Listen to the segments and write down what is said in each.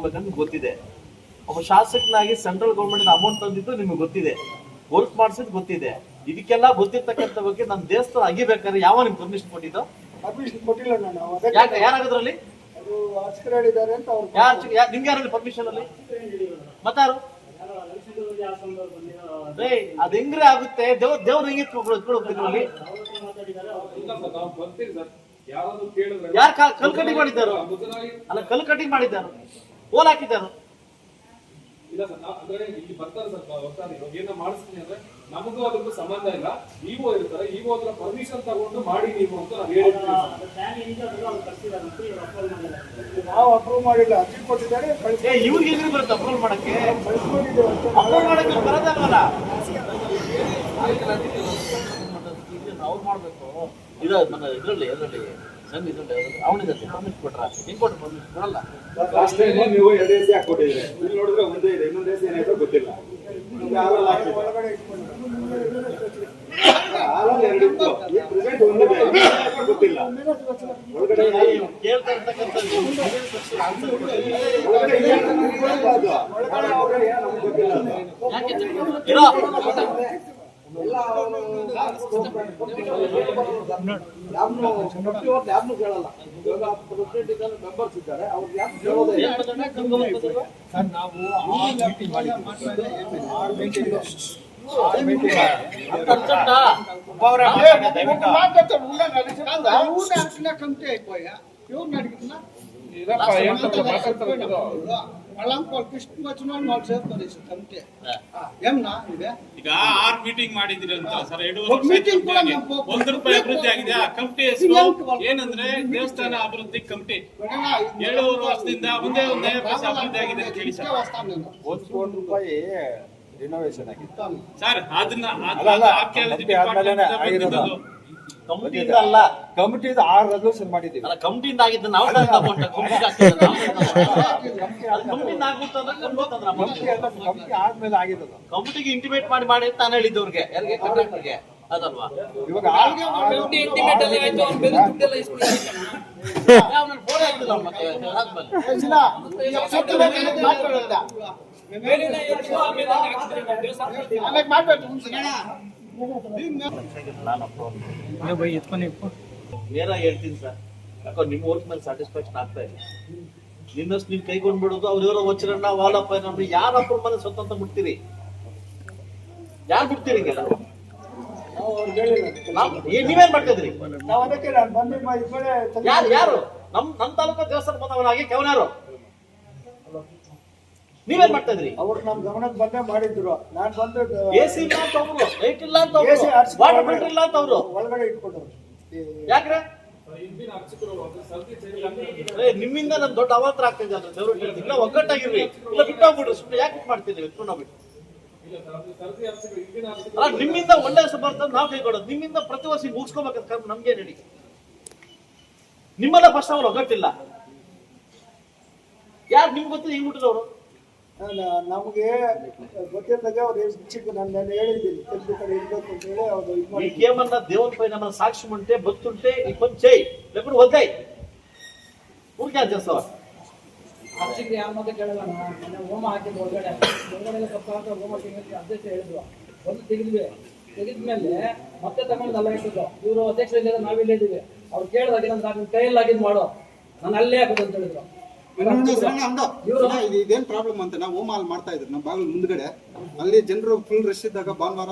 ಹೋಗ್ಬೇಕಂತ ಗೊತ್ತಿದೆ. ಒಬ್ಬ ಶಾಸಕನಾಗಿ ಸೆಂಟ್ರಲ್ ಗೌರ್ಮೆಂಟ್ ಅಮೌಂಟ್ ತಂದಿದ್ದು ನಿಮ್ಗೆ ಗೊತ್ತಿದೆ. ವರ್ಕ್ ಮಾಡಿಸಿದ್ ಗೊತ್ತಿದೆ. ಇದಕ್ಕೆಲ್ಲ ಗೊತ್ತಿರ್ತಕ್ಕಂಥ ಬಗ್ಗೆ ನಮ್ಮ ದೇವಸ್ಥಾನ ಅಗಿಬೇಕಾದ್ರೆ ಯಾವ ನಿಮ್ಗೆ ಪರ್ಮಿಷನ್ ಕೊಟ್ಟಿದ್ದು? ಪರ್ಮಿಷನ್ ಕೊಟ್ಟಿಲ್ಲ ನಾನು ಯಾಕೆ ಯಾರಾಗದ್ರಲ್ಲಿ ಅಂತ ಅವ್ರು ಯಾರು ಯಾರು ನಿಮ್ಗೆ ಯಾರಲ್ಲಿ ಪರ್ಮಿಷನ್ ಅಲ್ಲಿ? ಮತ್ತಾರು? ಅದ್ ಹೆಂಗ್ರೆ ಆಗುತ್ತೆ? ದೇವ್ರ ದೇವ್ರ ಹೆಂಗೆ ಅಲ್ಲಿ? ಯಾರು ಕಲ್ ಕಟಿಂಗ್ ಮಾಡಿದ್ದಾರು? ಅಲ್ಲ ಕಲ್ ಕಟಿಂಗ್ ಮಾಡಿದ್ದಾರು. ಓಲ್ ಹಾಕಿದ್ದಾರು ಇಲ್ಲ ಸರ್ ನಾವು ಅಂದ್ರೆ ಇಲ್ಲಿ ಬರ್ತಾರೆ ಸರ್ ಬರ್ತಾರೆ. ಇವಾಗ ಏನೋ ಮಾಡಿಸ್ತೀನಿ ಅಂದ್ರೆ ನಮಗೂ ಅದಕ್ಕೂ ಸಂಬಂಧ ಇಲ್ಲ. ಇಒ ಇರ್ತಾರೆ. ಇಒ ಹತ್ರ ಪರ್ಮಿಷನ್ ತಗೊಂಡು ಮಾಡಿ ನೀವು ಅಂತ ನಾವು ಸರ್. ನಾವು ಅಪ್ರೂವ್ ಮಾಡಿಲ್ಲ. ಅರ್ಜಿ ಕೊಟ್ಟಿದ್ದಾರೆ ಏ ಇವ್ರಿಗೆ ಹೆಂಗ್ ಬರುತ್ತೆ ಅಪ್ರೂವ್ ಮಾಡಕ್ಕೆ? ಅಪ್ರೂವಲ್ ಮಾಡಕ್ಕೆ ಬರೋದಲ್ವಲ್ಲ? ಅವ್ರು ಮಾಡ್ಬೇಕು. ಇದು ಇದ್ರಲ್ಲಿ ಎದ್ರಲ್ಲಿ ಲಾಸ್ಟ್ ಟೈಮ್ ನೀವು ಎರಡು ಎಸಿ ಹಾಕೊಟ್ಟಿದ್ರೆ ಇಲ್ಲಿ ನೋಡಿದ್ರೆ ಒಂದೇ ಇದೆ ಇನ್ನೊಂದು ಎಸಿ ಏನಾಯ್ತೋ ಗೊತ್ತಿಲ್ಲ. ಹಾಲಲ್ಲಿ ಹಾಲಲ್ಲಿ ಎರಡು ಇತ್ತು. ಈಗ ಪ್ರೆಸೆಂಟ್ ಒಂದಿದೆ ಗೊತ್ತಿಲ್ಲ. ಒಳಗಡೆ ಏನು ನಮ್ಗೆ ಗೊತ್ತಿಲ್ಲ ಅದು. ಎಲ್ಲ ಅವನು ಯಾವ್ನು ಕೇಳಲ್ಲ ಇವಾಗ ಪ್ರೆಸಿಡೆಂಟ್ ಇದ್ದಾರೆ ಮೆಂಬರ್ಸ್ ಇದ್ದಾರೆ ಕೇಳೋದೇ. ಏನ್? ಸರ್ ನಾವು ಆರು ಮೀಟಿಂಗ್ ಮಾಡಿದ್ದೀವಿ ಆರು ಮೀಟಿಂಗ್ ಆರು ಮೀಟಿಂಗ್ ಅಂತ ಈಗ? ಆರ್ ಮೀಟಿಂಗ್ ಮಾಡಿದಿರಿ ಅಂತ ಸರ್ ಎರಡು ಕೂಡ ಒಂದ್ ರೂಪಾಯಿ ಅಭಿವೃದ್ಧಿ ಆಗಿದೆ. ಆ ಕಮಿಟಿ ಹೆಸರು ಏನಂದ್ರೆ ದೇವಸ್ಥಾನ ಅಭಿವೃದ್ಧಿ ಕಮಿಟಿ ಏಳುವರೆ ವರ್ಷದಿಂದ ಒಂದೇ ಒಂದೇ ಅಭಿವೃದ್ಧಿ ಆಗಿದೆ ಅಂತ ಹೇಳಿ ಸರ್. ಒಂದು ಕೋಟಿ ರೂಪಾಯಿ ರಿನೋವೇಷನ್ ಆಗಿತ್ತು ಸರ್ ಅದನ್ನ ಅಲ್ಲ, ಆಗಿರೋದು. ಕಮಿಟಿಯಿಂದ ಅಲ್ಲ. ಕಮಿಟಿದು ಆರು ರೆಸಲ್ಯೂಷನ್ ಮಾಡಿದ್ದೀವಿ. ಅಲ್ಲ ಕಮಿಟಿಯಿಂದ ಆಗಿದ್ದ ನಾವು ಕಮಿಟಿಯಿಂದ ಕಮಿಟಿ. ಕಮಿಟಿ ಕಮಿಟಿ ಆದ್ಮೇಲೆ ಆಗಿರೋದು ಕಮಿಟಿಗೆ ಇಂಟಿಮೇಟ್ ಮಾಡಿ ಮಾಡಿ ಅಂತ ನಾನು ಹೇಳಿದ್ದವ್ರಿಗೆ ಯಾರಿಗೆ? ಕಾಂಟ್ರಾಕ್ಟರ್ಗೆ ಅದಲ್ವಾ? ಇವಾಗ ಆ- ಆ- ಅವ್ನು ಫೋನ್ ಹಾಕ್ತಿಲ್ಲ ಅವ್ನು ಮತ್ತೆ ಅದಾದ್ಮೇಲೆ. ನೇರ ಹೇಳ್ತೀನಿ ಸರ್. ಯಾಕೋ ನಿಮ್ಮ ವರ್ಕ್ ಮೇಲೆ ಸ್ಯಾಟಿಸ್ಫ್ಯಾಕ್ಷನ್ ಆಗ್ತಾ ಇಲ್ಲ. ನಿನ್ನಷ್ಟು ನೀವು ಕೈಗೊಂಡ್ಬಿಡೋದು ಅವ್ರ ಇವರ ವಚರಣ್ಣ ವಾಲಪ್ಪ ಏನಂದ್ರೆ ಯಾರಪ್ಪ ಮನೆ ಸ್ವತಂತ್ರ ಬಿಡ್ತೀರಿ? ಯಾರು ಬಿಡ್ತೀರಿ ನೀವೇನ್ ಮಾಡ್ತಾ ಇದ್ರಿ ನಾವು ಅದಕ್ಕೆ ನಾನು ಬಂದು ಇದ್ಮೇಲೆ ಯಾರು ಯಾರು? ನಮ್ ನಮ್ ತಾಲೂಕು ದೇವಸ್ಥಾನ ಬಂದವನಾಗಿ ಕೆವನಾರು? ನೀವೇನ್ ಮಾಡ್ತಾ ಇದ್ರಿ? ಅವ್ರು ನಮ್ ಗಮನಕ್ಕೆ ಬಂದೇ ಮಾಡಿದ್ರು. ನಾನ್ ಬಂದು ಎ ಸಿ ಇಲ್ಲ ಅಂತ ಅವ್ರು ಲೈಟ್ ಇಲ್ಲ ಅಂತ AC ಅವ್ರು ವಾಟರ್ ಫಿಲ್ಟರ್ ಇಲ್ಲ ಅಂತ ಅವ್ರು. ಒಳಗಡೆ ಇಟ್ಕೊಂಡ್ರು ಯಾಕ್ರೆ. ಏ, ನಿಮ್ಮಿಂದ ನನ್ ದೊಡ್ಡ ಅವಾಂತರ ಆಗ್ತಿದೆ ಅಂತ ದೇವ್ರು ಹೇಳ್ತೀನಿ ಇಲ್ಲ ಒಗ್ಗಟ್ಟಾಗಿರ್ರಿ ಇಲ್ಲ ಬಿಟ್ಟೋಗ್ಬಿಡ್ರಿ ಸುಮ್ಮನೆ ಯಾಕೆ ಮಾಡ್ತಿದ್ದೀವಿ ಮಾಡ್ತೀರಿ ಅಲ್ಲ ನಿಮ್ಮಿಂದ ಒಳ್ಳೆ ಹೆಸರು ಬರ್ತದೆ ನಾವು ಕೊಡೋದು. ನಿಮ್ಮಿಂದ ಪ್ರತಿ ವರ್ಷ ಮುಗಿಸ್ಕೋಬೇಕಂತ ಕರ್ಮ ನಮ್ಗೆ ನಡಿ ನಿಮ್ಮೆಲ್ಲ ಫಸ್ಟ್ ಅವ್ರು ಒಗ್ಗಟ್ಟಿಲ್ಲ. ಯಾರು ನಿಮ್ಗೆ ಗೊತ್ತಿದೆ ಈ ಬಿಟ್ಟಿರೋರು ನಮಗೆ ಗೊತ್ತಿದ್ದಾಗ ಅವ್ರು ಚಿಕ್ಕ ನಾನು ನಾನು ಹೇಳಿದ್ದೀನಿ ತೆಲುಗು ಕಡೆ ಇರ್ಬೇಕು ಅಂತ ಹೇಳಿ ಅವ್ರು ಇದು ಮಾಡಿ మీకేమన్నా దేవుని పైన ఏమన్నా సాక్ష్యం ఉంటే భక్తుంటే ఈ పని చేయి లేకపోతే వద్దాయి ఊరికే చేస్తావా ಅರ್ಚಕರು ಯಾರ ಮತ್ತೆ ಕೇಳಲ್ಲ ನಾವು ಮೊನ್ನೆ ಹೋಮ ಹಾಕಿದ್ದು ಒಳಗಡೆ ಒಳಗಡೆ ಕಪ್ಪ ಹಾಕಿ ಹೋಮ ತಿಂಗಳಿಗೆ ಅಧ್ಯಕ್ಷ ಹೇಳಿದ್ರು ಒಂದು ತೆಗೆದ್ವಿ ತೆಗೆದ್ಮೇಲೆ ಮತ್ತೆ ತಗೊಂಡು ಅಲ್ಲ ಇಟ್ಟಿದ್ದು ಇವರು ಅಧ್ಯಕ್ಷ ಇಲ್ಲಿಲ್ಲ ನಾವಿಲ್ಲೇ ಇದೀವಿ ಅವ್ರು ಕೇಳಿದಾಗ ಏನಂದ್ರೆ ನಾನು ಕೈಯಲ್ಲಿ ಆಗಿದ್ ಮಾಡೋ ನಾನು ಅಲ್ಲೇ ಹಾಕೋದು ಅಂತ ಹೇಳಿದ್ರು ಇವರು ಇದು ಇದೇನ್ ಪ್ರಾಬ್ಲಮ್ ಅಂತ ನಾವು ಹೋಮ ಅಲ್ಲಿ ಮಾಡ್ತಾ ಇದ್ರು ನಮ್ಮ ಬಾಗಿಲು ಮುಂದ್ಗಡೆ. ಅಲ್ಲಿ ಜನರು ಫುಲ್ ರಶ್ ಇದ್ದಾಗ ಭಾನುವಾರ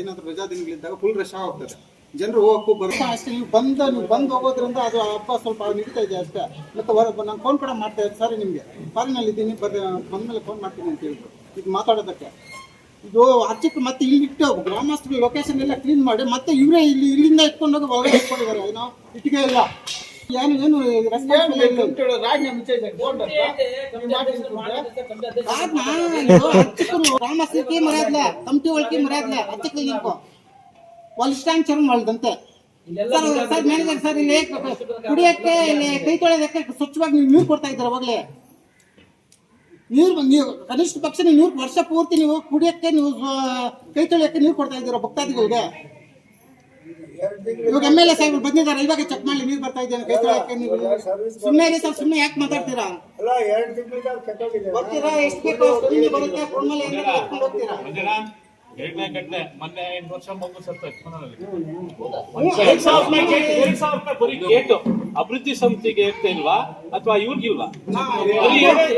ಏನಾದ್ರು ರಜಾ ದಿನಗಳಿದ್ದಾಗ ಫುಲ್ ರಶ್ ಆಗ್ತಾರೆ ಜನರು ಹೋಗಕ್ಕೂ ಬರ್ತಾ ಅಷ್ಟೇ ನೀವು ಬಂದ ನೀವು ಬಂದು ಹೋಗೋದ್ರಿಂದ ಅದು ಅಪ್ಪ ಸ್ವಲ್ಪ ನಡೀತಾ ಇದೆ ಅಷ್ಟೇ. ಮತ್ತೆ ಹೊರ ನಾನು ಫೋನ್ ಕೂಡ ಮಾಡ್ತಾ ಇದ್ದೆ ಸರಿ ನಿಮಗೆ. ಫಾರಿನಲ್ಲಿ ಇದ್ದೀನಿ ಬರ್ ಬಂದ್ಮೇಲೆ ಫೋನ್ ಮಾಡ್ತೀನಿ ಅಂತ ಹೇಳಿದ್ರು. ಇದು ಮಾತಾಡೋದಕ್ಕೆ. ಇದು ಅರ್ಚಕ್ಕೆ ಮತ್ತೆ ಇಲ್ಲಿ ಇಟ್ಟು ಗ್ರಾಮಸ್ಥರು ಲೊಕೇಶನ್ ಎಲ್ಲ ಕ್ಲೀನ್ ಮಾಡಿ ಮತ್ತೆ ಇವರೇ ಇಲ್ಲಿ ಇಲ್ಲಿಂದ ಇಟ್ಕೊಂಡು ಹೋಗಿ ಒಳಗಡೆ ಇಟ್ಕೊಂಡಿದ್ದಾರೆ ಏನೋ ಇಟ್ಟಿಗೆ ಇಲ್ಲ. ಏನು ಏನು ರಾಮ ಸೀತಿ ಮರ್ಯಾದ್ಲ ಕಮಿಟಿ ಒಳಗೆ ಮರ್ಯಾದ್ಲ ಹತ್ತಕ್ಕೆ ನಿಂಕು ಒಲ್ಸ್ಟಾಂಗ್ ಚರ್ಮ್ ಮಾಡಿದಂತೆ ಸರ್ ಮ್ಯಾನೇಜರ್ ಸರ್ ಇಲ್ಲಿ ಕುಡಿಯಕ್ಕೆ ಇಲ್ಲಿ ಕೈ ತೊಳೆಯೋದಕ್ಕೆ ಸ್ವಚ್ಛವಾಗಿ ನೀವು ನೀರು ಕೊಡ್ತಾ ಇದ್ದಾರೆ ಅವಾಗಲೇ ನೀರು ನೀವು ಕನಿಷ್ಠ ಪಕ್ಷ ನೀವು ನೀರು ವರ್ಷ ಪೂರ್ತಿ ನೀವು ಕುಡಿಯಕ್ಕೆ ನೀವು ಕೈ ತೊಳೆಯಕ್ಕೆ ನೀರು ಕೊಡ್ತಾ ಇದ್ದೀರಾ ಭಕ್ತಾದಿಗಳಿಗೆ ಇವಾಗ ಎಂ ಎಲ್ ಎ ಸಾಹೇಬ್ರು ಬಂದಿದ್ದಾರೆ ಇವಾಗ ಚೆಕ್ ಮಾಡಿ ನೀರು ಬರ್ತಾ ಇದೆಯಾ ಕೈ ತೊಳ್ಯಕ್ಕೆ ನೀವು ಸುಮ್ಮನೆ ಇರಿ ಸರ್ ಸುಮ್ಮನೆ ಯಾಕೆ ಮಾತಾಡ್ತೀರಾ? ಬರ್ತೀರಾ? ಎಷ್ಟು ಬೇಕು ಹೋಗ್ತೀರಾ? ಎರಡನೇ ಘಟನೆ ಮೊನ್ನೆ ಎಂಟು ವರ್ಷ ಮಗು ಸಾವಿರ ಗೇಟ್- ಸಾವಿರ ರೂಪಾಯಿ ಬರೀ ಗೇಟ್ ಅಭಿವೃದ್ಧಿ ಸಂಸ್ಥೆಗೆ ಇರ್ತಾ ಇಲ್ವಾ? ಅಥವಾ ಎರಡೇ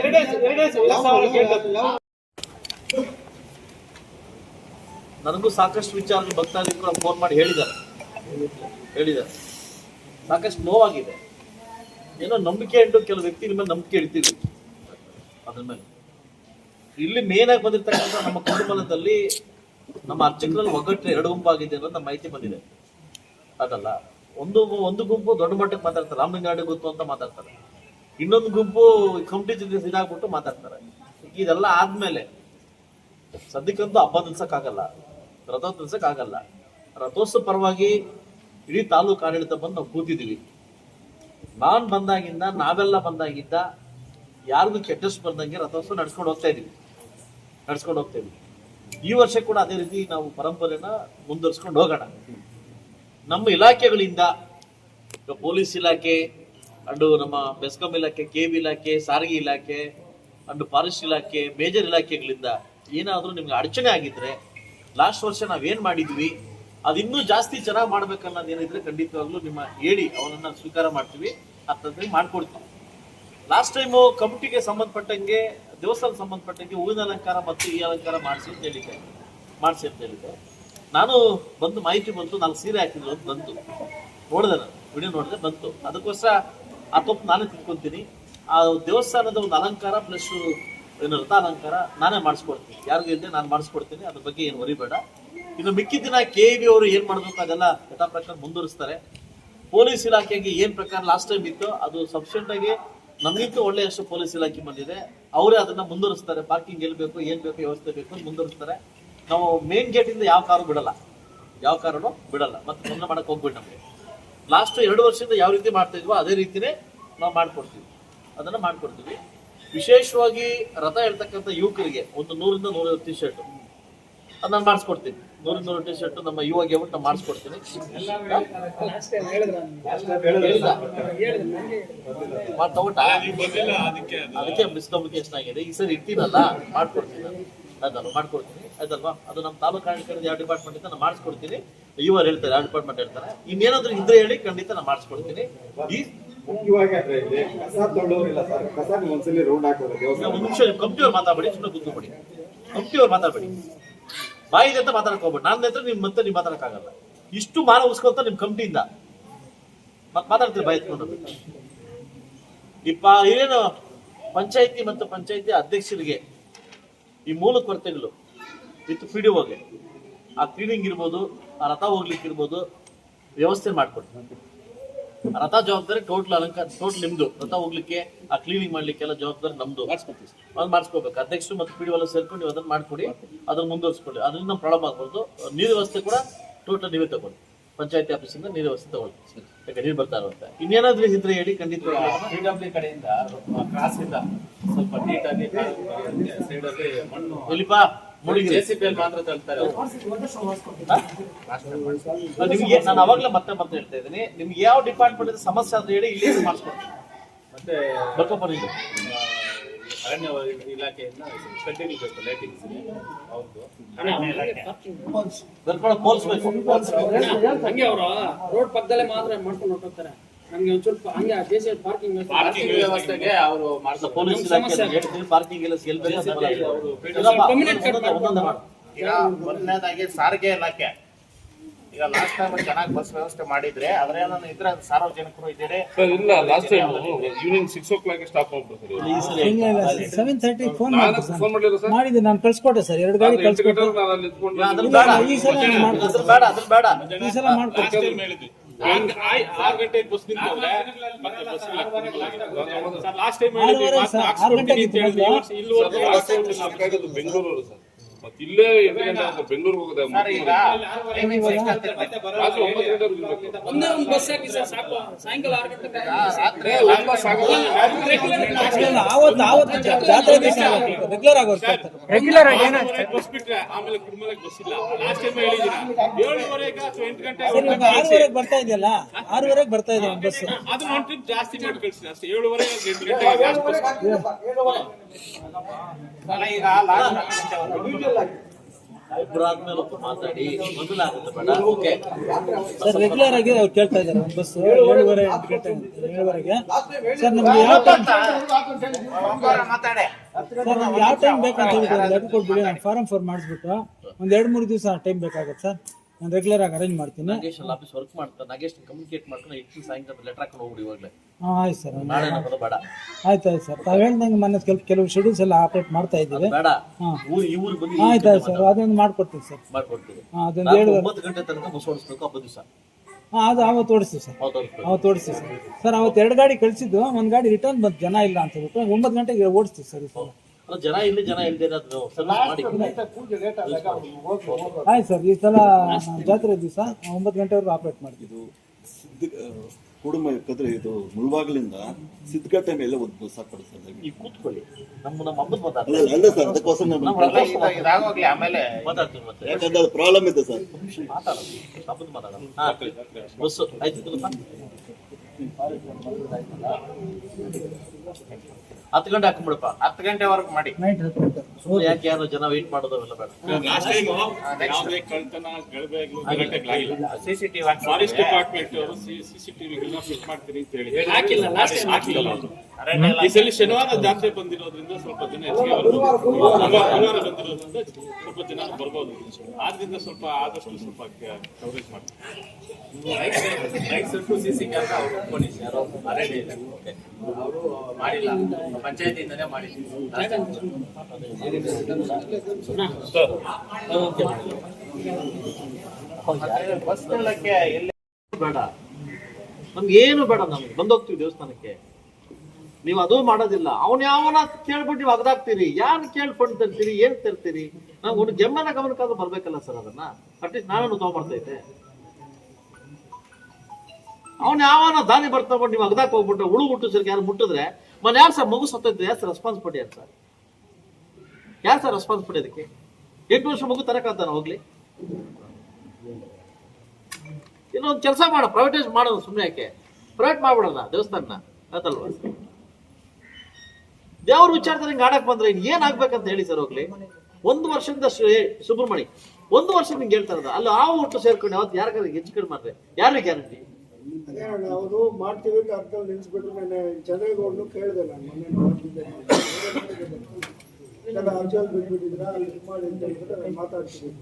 ಎರಡೇ ಸಾವಿರ ಗೇಟ್ ನನಗೂ ಸಾಕಷ್ಟು ವಿಚಾರ ಭಕ್ತಾದಿಗಳು ಕೂಡ ಫೋನ್ ಮಾಡಿ ಹೇಳಿದ್ದಾರೆ. ಹೇಳಿದ್ದಾರೆ ಸಾಕಷ್ಟು ನೋವಾಗಿದೆ. ಏನೋ ನಂಬಿಕೆ ಇಟ್ಟು ಕೆಲವು ವ್ಯಕ್ತಿ ಮೇಲೆ ನಂಬಿಕೆ ಇಡ್ತೀವಿ ಅದ್ರ ಮೇಲೆ. ಇಲ್ಲಿ ಮೇನ್ ಆಗಿ ಬಂದಿರ್ತಕ್ಕಂಥ ನಮ್ಮ ಕುಟುಂಬದಲ್ಲಿ ನಮ್ಮ ಅರ್ಚಕರಲ್ಲಿ ಒಗ್ಗಟ್ಟು ಎರಡು ಗುಂಪಾಗಿದೆ ಅನ್ನೋದು ನಮ್ಮ ಮಾಹಿತಿ ಬಂದಿದೆ. ಅದಲ್ಲ, ಒಂದು ಒಂದು ಗುಂಪು ದೊಡ್ಡ ಮಟ್ಟಕ್ಕೆ ಮಾತಾಡ್ತಾರೆ. ರಾಮಲಿಂಗಾಡಿ ಗೊತ್ತು ಅಂತ ಮಾತಾಡ್ತಾರೆ. ಇನ್ನೊಂದು ಗುಂಪು ಕಮಿಟಿ ಜೊತೆ ಇದಾಗ್ಬಿಟ್ಟು ಮಾತಾಡ್ತಾರೆ. ಇದೆಲ್ಲ ಆದ್ಮೇಲೆ ಸದ್ಯಕ್ಕಂತೂ ಹಬ್ಬ ನಿಲ್ಸಕ್ಕಾಗಲ್ಲ ರಥ ನಿಲ್ಸಕ್ಕಾಗಲ್ಲ ರಥೋತ್ಸವ ಪರವಾಗಿ ಇಡೀ ತಾಲೂಕು ಆಡಳಿತ ಬಂದು ನಾವು ಕೂತಿದ್ದೀವಿ. ನಾನು ಬಂದಾಗಿಂದ, ನಾವೆಲ್ಲ ಬಂದಾಗಿದ್ದ ಯಾರಿಗೂ ಕೆಟ್ಟಷ್ಟು ಬಂದಂಗೆ ರಥೋತ್ಸವ ನಡ್ಸ್ಕೊಂಡು ಹೋಗ್ತಾ ಇದೀವಿ ನಡ್ಸ್ಕೊಂಡು ಹೋಗ್ತಾ ಇದೀವಿ ಈ ವರ್ಷ ಕೂಡ ಅದೇ ರೀತಿ ನಾವು ಪರಂಪರೆನ ಮುಂದುವರ್ಸ್ಕೊಂಡು ಹೋಗೋಣ. ನಮ್ಮ ಇಲಾಖೆಗಳಿಂದ ಪೊಲೀಸ್ ಇಲಾಖೆ, ಅಂಡು ನಮ್ಮ ಬೆಸ್ಕಾಂ ಇಲಾಖೆ, ಕೆ ಇಲಾಖೆ, ಸಾರಿಗೆ ಇಲಾಖೆ, ಅಂಡು ಫಾರೆಸ್ಟ್ ಇಲಾಖೆ, ಮೇಜರ್ ಇಲಾಖೆಗಳಿಂದ ಏನಾದರೂ ನಿಮ್ಗೆ ಅಡಚಣೆ ಆಗಿದ್ರೆ, ಲಾಸ್ಟ್ ವರ್ಷ ನಾವೇನು ಮಾಡಿದ್ವಿ? ಅದಿನ್ನೂ ಜಾಸ್ತಿ ಚೆನ್ನಾಗಿ ಮಾಡ್ಬೇಕನ್ನೋದು ಏನಿದ್ರೆ ಖಂಡಿತವಾಗ್ಲೂ ನಿಮ್ಮ ಹೇಳಿ ಅವನನ್ನ ಸ್ವೀಕಾರ ಮಾಡ್ತೀವಿ ಅಂತಂದ್ರೆ ಮಾಡ್ಕೊಡ್ತೀವಿ. ಲಾಸ್ಟ್ ಟೈಮು ಕಮಿಟಿಗೆ ಸಂಬಂಧಪಟ್ಟಂಗೆ ದೇವಸ್ಥಾನ ಸಂಬಂಧಪಟ್ಟಂಗೆ ಹೂವಿನ ಅಲಂಕಾರ ಮತ್ತು ಈ ಅಲಂಕಾರ ಮಾಡಿಸಿ ಅಂತ ಹೇಳಿದ್ದೆ. ಮಾಡಿಸಿ ಅಂತ ಹೇಳಿದ್ದೆ. ನಾನು ಬಂದು ಮಾಹಿತಿ ಬಂತು, ನಾಲ್ಕು ಸೀರೆ ಹಾಕಿದ್ರು ಅಂತ ಬಂತು. ನೋಡಿದೆ ನಾನು, ವಿಡಿಯೋ ನೋಡಿದೆ, ಬಂತು. ಅದಕ್ಕೋಸ್ಕರ ಆ ತಪ್ಪು ನಾನೇ ತಿಳ್ಕೊತೀನಿ. ಆ ದೇವಸ್ಥಾನದ ಒಂದು ಅಲಂಕಾರ ಪ್ಲಸ್ ಏನು ರಥ ಅಲಂಕಾರ ನಾನೇ ಮಾಡಿಸ್ಕೊಡ್ತೀನಿ. ಯಾರಿಗೂ ಇಲ್ಲದೆ ನಾನು ಮಾಡಿಸ್ಕೊಡ್ತೀನಿ, ಅದ್ರ ಬಗ್ಗೆ ಏನು ವರಿಬೇಡ ಇನ್ನು ಮಿಕ್ಕಿದ ದಿನ ಇ ಬಿ ಅವರು ಏನು ಮಾಡಬೇಕು ಅದೆಲ್ಲ ಯಥಾ ಪ್ರಕಾರ ಮುಂದುವರಿಸ್ತಾರೆ. ಪೊಲೀಸ್ ಇಲಾಖೆಗೆ ಏನು ಪ್ರಕಾರ ಲಾಸ್ಟ್ ಟೈಮ್ ಇತ್ತು ಅದು ಸಫಿಷಿಯಂಟ್ ಆಗಿ ನಮಗಿಂತೂ ಒಳ್ಳೆಯಷ್ಟು ಪೊಲೀಸ್ ಇಲಾಖೆ ಬಂದಿದೆ. ಅವರೇ ಅದನ್ನ ಮುಂದುವರಿಸ್ತಾರೆ. ಪಾರ್ಕಿಂಗ್ ಎಲ್ಲಿ ಬೇಕು ಏನು ಬೇಕು, ವ್ಯವಸ್ಥೆ ಬೇಕು ಮುಂದುವರಿಸ್ತಾರೆ. ನಾವು ಮೇನ್ ಗೇಟಿಂದ ಯಾವ ಕಾರು ಬಿಡಲ್ಲ. ಯಾವ ಕಾರನ್ನು ಬಿಡಲ್ಲ. ಮತ್ತೆ ತೊಂದರೆ ಮಾಡಕ್ ಹೋಗ್ಬಿಟ್ಟು ನಮಗೆ. ಲಾಸ್ಟ್ ಎರಡು ವರ್ಷದಿಂದ ಯಾವ ರೀತಿ ಮಾಡ್ತಾ ಇದ್ವೋ ಅದೇ ರೀತಿನೇ ನಾವು ಮಾಡ್ಕೊಡ್ತೀವಿ. ಅದನ್ನ ಮಾಡ್ಕೊಡ್ತೀವಿ. ವಿಶೇಷವಾಗಿ ರಥ ಹೇಳ್ತಕ್ಕಂಥ ಯುವಕರಿಗೆ ಒಂದು ನೂರಿಂದ ನೂರೈವತ್ತು ಟಿ ಶರ್ಟ್ ಅದನ್ನ ನಾನು ಮಾಡಿಸ್ಕೊಡ್ತೀನಿ. ನೂರಿಂದ ನೂರು ಟಿ ಶರ್ಟ್ ನಮ್ಮ ಯುವ ಊಟ ಮಾಡಿಸ್ಕೊಡ್ತೀನಿ. ಅದಕ್ಕೆ ಅದು. ಅದಕ್ಕೆ ಮಿಸ್ಕಮ್ಯುನಿಕೇಶನ್ ಆಗಿದೆ. ಈ ಸರಿ ಇರ್ತೀನಲ್ಲ ಮಾಡ್ಕೊಡ್ತೀನಿ. ಅದಲ್ಲ ಮಾಡ್ಕೊಡ್ತೀನಿ ಆಯ್ತಲ್ವಾ? ಅದು ನಮ್ಮ ತಾಲೂಕು ಆಡಳಿತ ಯಾವ ಡಿಪಾರ್ಟ್ಮೆಂಟ್ ಇಂದ ನಾನು ಮಾಡಿಸ್ಕೊಡ್ತೀನಿ. ಇವರು ಹೇಳ್ತಾರೆ ಯಾವ ಡಿಪಾರ್ಟ್ಮೆಂಟ್ ಹೇಳ್ತಾರೆ. ಇನ್ನೇನಾದ್ರೂ ಇದ್ರೆ ಹೇಳಿ ಖಂಡಿತ ನಾನು ಮಾಡಿಸ್ಕೊಡ್ತೀನಿ. ಈ ಮುಖ್ಯವಾಗಿ ಅಂದ್ರೆ ಇಲ್ಲಿ ಕಸ ತೊಳ್ಳೋರಿಲ್ಲ ಸರ್. ಕಸ ನೀವು ಒಂದ್ಸಲಿ ರೌಂಡ್ ಹಾಕೋದು ಕಂಪ್ನಿಯವ್ರು ಮಾತಾಡಬೇಡಿ ಸುಮ್ಮನೆ ಕೂತ್ಕೊಬೇಡಿ. ಕಂಪ್ನಿಯವ್ರು ಮಾತಾಡಬೇಡಿ. ಬಾಯಿದೆ ಅಂತ ಮಾತಾಡಕ್ ಹೋಗ್ಬೇಡಿ. ನನ್ನ ಹತ್ರ ನಿಮ್ ಮತ್ತೆ ನೀವು ಮಾತಾಡಕ್ಕಾಗಲ್ಲ. ಇಷ್ಟು ಮಾನ ಉಸ್ಕೊಂತ ನಿಮ್ ಕಂಪ್ನಿಯಿಂದ ಮತ್ ಮಾತಾಡ್ತೀರಿ ಬಾಯಿ ಎತ್ಕೊಂಡು ಇಪ್ಪ ಏನು ಪಂಚಾಯತಿ ಮತ್ತು ಪಂಚಾಯತಿ ಅಧ್ಯಕ್ಷರಿಗೆ ಈ ಮೂಲ ಕೊರತೆಗಳು ವಿತ್ ಪಿ ಡಿ ಓಗೆ ಆ ಕ್ಲೀನಿಂಗ್ ಇರ್ಬೋದು, ಆ ರಥ ಹೋಗ್ಲಿಕ್ಕೆ ಇರ್ಬೋದು ವ್ಯವಸ್ಥೆ ಮಾಡ್ಕೊಡ್ತೀನಿ ರಥ ಜವಾಬ್ದಾರಿ ಟೋಟಲ್ ಅಲಂಕಾರ ಟೋಟಲ್ ನಿಮ್ದು ರಥ ಹೋಗ್ಲಿಕ್ಕೆ ಆ ಕ್ಲೀನಿಂಗ್ ಮಾಡ್ಲಿಕ್ಕೆಲ್ಲ ಜವಾಬ್ದಾರಿ ನಮ್ದು ಅದು ಮಾಡಿಸ್ಕೋಬೇಕು ಅಧ್ಯಕ್ಷರು ಮತ್ತು ಪಿ ಡಿ ಎಲ್ಲ ಸೇರ್ಕೊಂಡು ನೀವು ಅದನ್ನ ಮಾಡ್ಕೊಡಿ ಅದನ್ನ ಮುಂದುವರಿಸ್ಕೊಳ್ಳಿ ಅದರಿಂದ ನಮ್ಮ ಪ್ರಾಬ್ಲಮ್ ಆಗ್ಬಾರ್ದು ನೀರು ವ್ಯವಸ್ಥೆ ಕೂಡ ಟೋಟಲ್ ನೀವೇ ತಗೊಳ್ಳಿ ಪಂಚಾಯತಿ ಆಫೀಸಿಂದ ನೀರು ವ್ಯವಸ್ಥೆ ತಗೊಳ್ಳಿ ಯಾಕೆ ನೀರು ಬರ್ತಾ ಇರುತ್ತೆ ಇನ್ನೇನಾದ್ರೂ ಇದ್ರೆ ಹೇಳಿ ಖಂಡಿತ ಕಡೆಯಿಂದ ಕ್ರಾಸ್ ಇಂದ ಸ್ವಲ್ಪ ನೀಟಾಗಿ ಮಣ್ಣು ಮುಳುಗಿದೆ ಜೆಸಿಬಿ ಮಾತ್ರ ತಳ್ತಾರೆ ಅವ್ರು. ನಿಮ್ಗೆ ನಾನು ಅವಾಗ್ಲೇ ಮತ್ತೆ ಮತ್ತೆ ಹೇಳ್ತಾ ಇದ್ದೀನಿ. ನಿಮ್ಗೆ ಯಾವ ಡಿಪಾರ್ಟ್ಮೆಂಟ್ ಸಮಸ್ಯೆ ಅಂತ ಹೇಳಿ ಇಲ್ಲಿ ಮಾಡಿಸ್ಕೊಡ್ತೀನಿ ಮತ್ತೆ ಬರ್ಕೊಬರಿ ಅರಣ್ಯ ಇಲಾಖೆಯಿಂದ ಕಂಟಿನ್ಯೂ ಬೇಕು ಲೈಟಿಂಗ್ಸ್ ಹೋಲ್ಸ್ಬೇಕು ಹಂಗೆ ಅವರು ರೋಡ್ ಪಕ್ಕದಲ್ಲೇ ಮಾತ್ರ ಮಾಡ್ಕೊಂಡು ಹೊರಟೋಗ್ತಾರೆ. ನಮ್ಗೆ ಒಂದ್ ಸ್ವಲ್ಪ ಹಂಗೆ ಜೆ ಪಾರ್ಕಿಂಗ್ ಪಾರ್ಕಿಂಗ್ ವ್ಯವಸ್ಥೆಗೆ ಅವರು ಮಾಡ್ತಾರೆ. ಪೊಲೀಸ್ ಇಲಾಖೆ ಪಾರ್ಕಿಂಗ್ ಎಲ್ಲ. ಈಗ ಮೊದಲನೇದಾಗಿ ಸಾರಿಗೆ ಇಲಾಖೆ. ಈಗ ಲಾಸ್ಟ್ ಟೈಮ್ ಚೆನ್ನಾಗಿ ಬಸ್ ವ್ಯವಸ್ಥೆ ಮಾಡಿದ್ರೆ ಅದ್ರೇನ ಇದ್ರ ಸಾರ್ವಜನಿಕರು ಇದ್ದೀರಿ ಸರ್ ಇಲ್ಲ last time evening six o'clock stop ಮಾಡ್ಬಿಡ್ತಾರೆ ಸೆವೆನ್ ಫೋನ್ ನಾನು ಫೋನ್ ಸರ್ ಮಾಡಿದೆ ನಾನು ಕಳ್ಸ್ಕೊಟ್ಟೆ ಸರ್ ಎರಡು ಗಾಡಿ ನಾನು ಕಳ್ಸ್ಕೊಟ್ಟೆ. ಗಂಟೆಗೆ ನಾನು ಅಲ್ಲಿ ನಿಂತ್ಕೊಂಡು ಅದ್ರ ಬೇಡ. ಈ ಸಲ ನಾನು ಅದ್ರ ಬೇಡ ಅದ್ರ ಬೇಡ. ಈ ಸಲ ಲಾಸ್ಟ್ ಮಾಡ್ಕೊಡ್ತೀನಿ ಹೇಳಿದ್ವಿ. ಆರ್- ಗಂಟೆಗೆ ಬಸ್ ಮತ್ತೆ ಲಾಸ್ಟ್ ಟೈಮ್ ಹೇಳಿದ್ವಿ ಹಾಕ್ಸ್ಕೊಡ್ತೀನಿ ಅಂತ ಹೇಳಿದ್ವಿ. ಬೆಂಗಳೂರು ಸರ್. ಮತ್ತೆ ಇಲ್ಲೇ ಬೆಂಗಳೂರಿಗೆ ಹೋಗೋದ? ರಾತ್ರಿ ಒಂಬತ್ತು ಗಂಟೆವರೆಗೂ ಇರ್ಬೇಕು. ಒಂದೇ ಒಂದು ಬಸ್ ಹಾಕಿ ಸರ್ ಸಾಕು. ಸಾಯಂಕಾಲ ಆರು ಗಂಟೆ ರಾತ್ರಿ ಆವತ್ತು ಆವತ್ತು ಜಾತ್ರೆ ರೆಗ್ಯುಲರ್ ಆಗಿ ರೆಗ್ಯುಲರ್ ಆಗಿ ಬಸ್ ಬಿಟ್ರೆ ಆಮೇಲೆ ಕುಟುಂಬಕ್ಕೆ ಬಸ್ ಇಲ್ಲ. ಲಾಸ್ಟ್ ಟೈಮ್ ಹೇಳಿದೀನಿ ಏಳುವರೆಗೆ ಅಥವಾ ಎಂಟು ಗಂಟೆ ಆರೂವರೆಗೆ ಬರ್ತಾ ಇದೆಯಲ್ಲ? ಆರೂವರೆಗೆ ಬರ್ತಾ ಇದೆ ಒಂದು ಬಸ್ ಅದು ಒಂದು ಟ್ರಿಪ್ ಜಾಸ್ತಿ ಮಾಡಿ ಅಷ್ಟೇ. ಏಳುವರೆ ಎಂಟು last bus. ಸರ್ ರೆಗ್ಯುಲರ್ ಆಗಿ ಅವ್ರು ಕೇಳ್ತಾ ಇದ್ದಾರೆ. ಬಸ್ ಏಳುವರೆ ಏಳುವರೆಗೆ. ಸರ್, ನಮ್ಗೆ ಸರ್, ನಮ್ಗೆ ಯಾವ ಟೈಮ್ ಬೇಕಂತ ಹೇಳ್ಬಿಟ್ಟು ಲೆಟರ್ ಕೊಟ್ಬಿಡಿ, ನಾನು ಫಾರಂ ಫಾರ್ ಮಾಡಿಸ್ಬಿಟ್ಟು ಒಂದು ಎರಡು ಮೂರು ದಿವಸ ಟೈಮ್ ಬೇಕಾಗುತ್ತೆ, ಸರ್. ನಾನು ರೆಗ್ಯುಲರ್ ಆಗಿ ಅರೇಂಜ್ ಮಾಡ್ತೀನಿ. ನಾಗೇಶ್ ಅಲ್ಲಿ ಆಫೀಸ್ ವರ್ಕ್ ಮಾಡ್ತಾ ನಾಗೇಶ್ ಕಮ್ಯುನಿಕೇಟ್ ಮಾಡ್ಕೊಂಡು ಇಟ್ಟು ಸಾಯಂಕಾಲ ಲೆಟರ್ ಹಾಕೊಂಡು ಹೋಗ್ಬಿಡಿ ಇವಾಗಲೇ. ಹಾಂ ಆಯ್ತು ಸರ್ ನಾಳೆ ನಮ್ಮದು ಬೇಡ. ಆಯ್ತು ಆಯ್ತು ಸರ್ ತಾವು ಹೇಳ್ದಂಗೆ ಮೊನ್ನೆ ಕೆಲವು ಕೆಲವು ಶೆಡ್ಯೂಲ್ಸ್ ಎಲ್ಲ ಆಪರೇಟ್ ಮಾಡ್ತಾ ಇದ್ದೀವಿ. ಬೇಡ. ಹಾಂ. ಊರು ಇವರು ಬಂದು ಆಯ್ತು ಆಯ್ತು ಸರ್ ಅದೊಂದು ಮಾಡ್ಕೊಡ್ತೀವಿ ಸರ್ ಮಾಡ್ಕೊಡ್ತೀವಿ. ಹಾಂ ಅದೊಂದು ಹೇಳಿ ಒಂಬತ್ತು ಗಂಟೆ ತನಕ ಬಸ್ ಓಡಿಸ್ಬೇಕು ಹಬ್ಬದ ದಿವಸ. ಹಾಂ ಅದು ಅವತ್ತು ಓಡಿಸ್ತೀವಿ ಸರ್ ಅವತ್ತು ಓಡಿಸ್ತೀವಿ ಸರ್ ಸರ್ ಅವತ್ತು ಎರಡು ಗಾಡಿ ಕಳಿಸಿದ್ದು ಒಂದು ಗಾಡಿ ರಿಟರ್ನ್ ಬಂತು ಜನ ಇಲ್ಲ ಅಂತ ಹೇಳ್ಬಿಟ್ಟು ಒಂಬತ್ತು ಗಂಟೆಗೆ ಓಡಿಸ್ತೀವಿ ಸರ್ ಈ ಸಲ. ಜನ ಇಲ್ಲಿ ಜನ ಇಲ್ಲದೆ ಇರೋದು. ಆಯ್ತು ಸರ್ ಈ ಸಲ ಜಾತ್ರೆ ದಿವಸ ಒಂಬತ್ತು ಗಂಟೆವರೆಗೂ ಆಪರೇಟ್ ಮಾಡ್ತಿದ್ವು ಕುಡುಂಬ ಕದ್ರೆ ಇದು ಮುಳುವಾಗ್ಲಿಂದ ಸಿದ್ಧಗಟ್ಟೆ ಮೇಲೆ ಒಂದು ಬಸ್. ಈಗ ಕೂತ್ಕೊಳ್ಳಿ. ನಮ್ಮ ನಮ್ಮ ಹಬ್ಬದ ಅಲ್ಲ ಮಾತಾಡ್ತೀವಿ ಅಲ್ಲ ಸರ್ ಅದಕ್ಕೋಸ್ಕರ ನಮ್ಮ ಇದಾಗೋಗ್ಲಿ ಆಮೇಲೆ ಮಾತಾಡ್ತೀವಿ ಮತ್ತೆ. ಯಾಕಂದ್ರೆ ಅದು ಪ್ರಾಬ್ಲಮ್ ಇದೆ ಸರ್. ಮಾತಾಡೋದು. ಹಾ ಬಸ್ಸು ಆಯ್ತು? ಹತ್ತು ಗಂಟೆ ಹಾಕೊಂಡ್ಬಿಡಪ್ಪ ಹತ್ತು ಗಂಟೆವರೆಗೂ ಮಾಡಿ. ಸುಮ್ಮನೆ ಯಾಕೆ ಯಾರು ಜನ ವೇಟ್ ಮಾಡೋದವೆಲ್ಲ ಬೇಡ. ಲಾಸ್ಟ್ ಟೈಮ್ ಯಾವುದೇ ಕಳ್ತನ ಗಲಭೆಗಳು ಗಲಾಟೆಗಳಾಗಿಲ್ಲ C C TV forest department ಅವರು ಸಿಸಿಟಿವಿ ಫಿಟ್ ಮಾಡ್ತೀನಿ ಅಂತ ಹೇಳಿ ಹಾಕಿಲ್ಲ, ಲಾಸ್ಟ್ ಹಾಕಿಲ್ಲ. ಅವರು. ಈ ಸಲ ಶನಿವಾರ ಜಾತ್ರೆ ಬಂದಿರೋದ್ರಿಂದ ಸ್ವಲ್ಪ ಜನ ಹೆಚ್ಚಿಗೆ ಬಂದಿರೋದ್ರಿಂದ ಸ್ವಲ್ಪ ಜನ ಬರ್ಬೋದು. ಆದ್ರಿಂದ ಸ್ವಲ್ಪ ಆದಷ್ಟು ಸ್ವಲ್ಪ ಕವರೇಜ್ ಮಾಡ್ತೀವಿ. ಮಾಡಿಲ್ಲ. ಬೇಡ. ನಮ್ಗೆ ಏನು ಬೇಡ ನಮ್ಗೆ. ಬಂದೋಗ್ತೀವಿ ದೇವಸ್ಥಾನಕ್ಕೆ. ನೀವು ಅದು ಮಾಡೋದಿಲ್ಲ. ಅವನ್ ಯಾವನ ಕೇಳ್ಬಿಟ್ಟು ನೀವು ಅಗದಾಗ್ತೀರಿ. ಯಾರು ಕೇಳ್ಕೊಂಡು ತರ್ತೀರಿ, ಏನ್ ತರ್ತೀರಿ? ನಾವು ಒಂದು ಜಮ್ಮನ ಗಮನಕ್ಕಾದ್ರೂ ಬರ್ಬೇಕಲ್ಲ ಸರ್ ಅದನ್ನ? ಅಟ್ಲೀಸ್ಟ್ ನಾವೇನು ತಗೊಂಡ್ಬರ್ತೈತೆ ಅವನ್ ಯಾವನ ದಾರಿ ಬರ್ತಾ ನೀವು ಅಗದಾಕ್ ಹೋಗ್ಬಿಟ್ಟು ಉಳು ಹುಟ್ಟು ಸರ್ ಯಾರು ಮುಟ್ಟಿದ್ರೆ ಮನೆ ಯಾರು ಸರ್ ಮಗು ಸತ್ತೈತೆ ಯಾರು ಸರ್ ರೆಸ್ಪಾನ್ಸಿಬಿಲಿಟಿ ಯಾರು ಸರ್ ಯಾರು ಸರ್ ರೆಸ್ಪಾನ್ಸಿಬಿಲಿಟಿ ಅದಕ್ಕೆ ಎಂಟು ವರ್ಷ ಮಗು ತರಕಾಗ್ತಾನ ಹೋಗ್ಲಿ. ಇನ್ನೊಂದು ಕೆಲಸ ಮಾಡ ಪ್ರೈವೇಟೈಸ್ ಮಾಡೋದು ಸುಮ್ಮನೆ ಯಾಕೆ? ಪ್ರೈವೇಟ್ ಮಾಡ್ಬಿಡೋಣ ದೇವಸ್ಥಾನ ಆತಲ್ವಾ ದೇವ್ರ ವಿಚಾರದಲ್ಲಿ ಹಿಂಗೆ ಆಡಕ್ ಬಂದ್ರೆ ಇನ್ ಏನ್ ಆಗ್ಬೇಕಂತ ಹೇಳಿ ಸರ್ ಹೋಗ್ಲಿ. ಒಂದು ವರ್ಷದಿಂದ ಸುಬ್ರಹ್ಮಣಿ ಒಂದು ವರ್ಷ ನಿಂಗೆ ಹೇಳ್ತಾರ ಅಲ್ಲ ಅಲ್ಲಿ ಆ ಊಟ ಸೇರ್ಕೊಂಡು ಯಾವತ್ತು ಯಾರಿಗಾದ್ರೆ ಹೆಚ್ಚು ಕಡಿಮೆ ಮಾಡ್ರೆ ಯಾರಿಗೆ ಗ್ಯಾರಂಟಿ ಅದೇ ಅವರು ಮಾಡ್ತೀವಿ ಅಂತ ಅರ್ಥ ನಿಲ್ಸ್ಬಿಟ್ರು. ನಾನು ಚಂದ್ರೇಗೌಡನು ಕೇಳಿದೆ ನಾನು ಮೊನ್ನೆ ಮಾಡ್ತಿದ್ದೆ ಎಲ್ಲ ಅರ್ಜಲ್ ಬಿಟ್ಬಿಟ್ಟಿದ್ರ ಅಲ್ಲಿ ಇದು ಮಾಡಿ ಅಂತ ನಾನು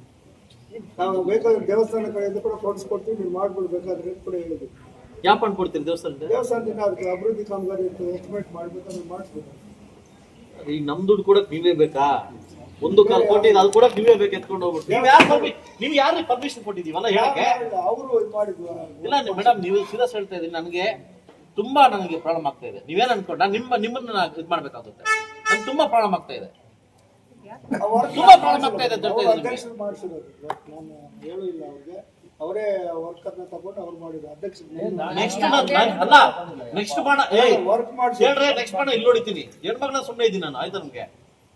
ನಾವು ಬೇಕಾದ್ರೆ ದೇವಸ್ಥಾನ ಕಡೆಯಿಂದ ಕೂಡ ಫಂಡ್ಸ್ ಕೊಡ್ತೀವಿ ನೀವು ಮಾಡ್ಬಿಡ್ಬೇಕಾದ್ರೆ ಅಂತ ಕೂಡ ಹೇಳಿದ್ವಿ ಯಾಪನ್ ಕೊಡ್ತೀರಿ ದೇವಸ್ಥಾನದ ದೇವಸ್ಥಾನದಿಂದ ಅದಕ್ಕೆ ಅಭಿವೃದ್ಧಿ ಕಾಮಗಾರಿ ಎಸ್ಟಿಮೇಟ್ ಮಾಡಿಸ್ಬೇಕು ಈಗ ನಮ್ ದುಡ್ಡು ಕೂಡ ನೀವೇ ಬೇಕಾ? ಒಂದು ಕಾಲ್ ಕೋಟಿ ಅದು ಕೂಡ ನೀವೇ ಬೇಕು ಎತ್ಕೊಂಡು ಹೋಗ್ಬಿಟ್ಟು ನೀವು ಯಾರು ನೀವು ಯಾರಿಗೆ ಪರ್ಮಿಷನ್ ಕೊಟ್ಟಿದೀವಲ್ಲ ಹೇಳಕ್ಕೆ? ಅವರು ಇದು ಮಾಡಿದ್ವು ಇಲ್ಲ ಮೇಡಮ್ ನೀವು ಸೀರಿಯಸ್ ಹೇಳ್ತಾ ಇದ್ದೀನಿ ನನಗೆ ತುಂಬಾ ನನಗೆ ಪ್ರಾಬ್ಲಮ್ ಆಗ್ತಾ ಇದೆ. ನೀವೇನ್ ಅನ್ಕೊಂಡ ನಿಮ್ಮ ನಿಮ್ಮನ್ನ ನಾನು ಇದು ಮಾಡ್ಬೇಕಾಗುತ್ತೆ. ನನ್ಗೆ ತುಂಬಾ ಪ್ರಾಬ್ಲಮ್ ಆಗ್ತಾ ಇದೆ. ತುಂಬಾ ಪ್ರಾಬ್ಲಮ್ ಆಗ್ತಾ ಇದೆ ಅವರೇ ವರ್ಕರ್ನ ತಗೊಂಡು ಅವ್ರು ಮಾಡಿದ್ರು. ಅಧ್ಯಕ್ಷ ನೆಕ್ಸ್ಟ್ ಅಲ್ಲ ನೆಕ್ಸ್ಟ್ ಬಾಣ ಏಯ್ ವರ್ಕ್ ಮಾಡಿಸಿ ಹೇಳ್ರೆ ನೆಕ್ಸ್ಟ್ ಬಾಣ ಇಲ್ಲಿ ಹೊಡಿತೀನಿ ಹೆಣ್ಮಗ್ಳ ಸುಮ್ಮನೆ ಇದ್ದೀನಿ ನಾನು ಆಯ್ತಾ ನಮ್ಗೆ?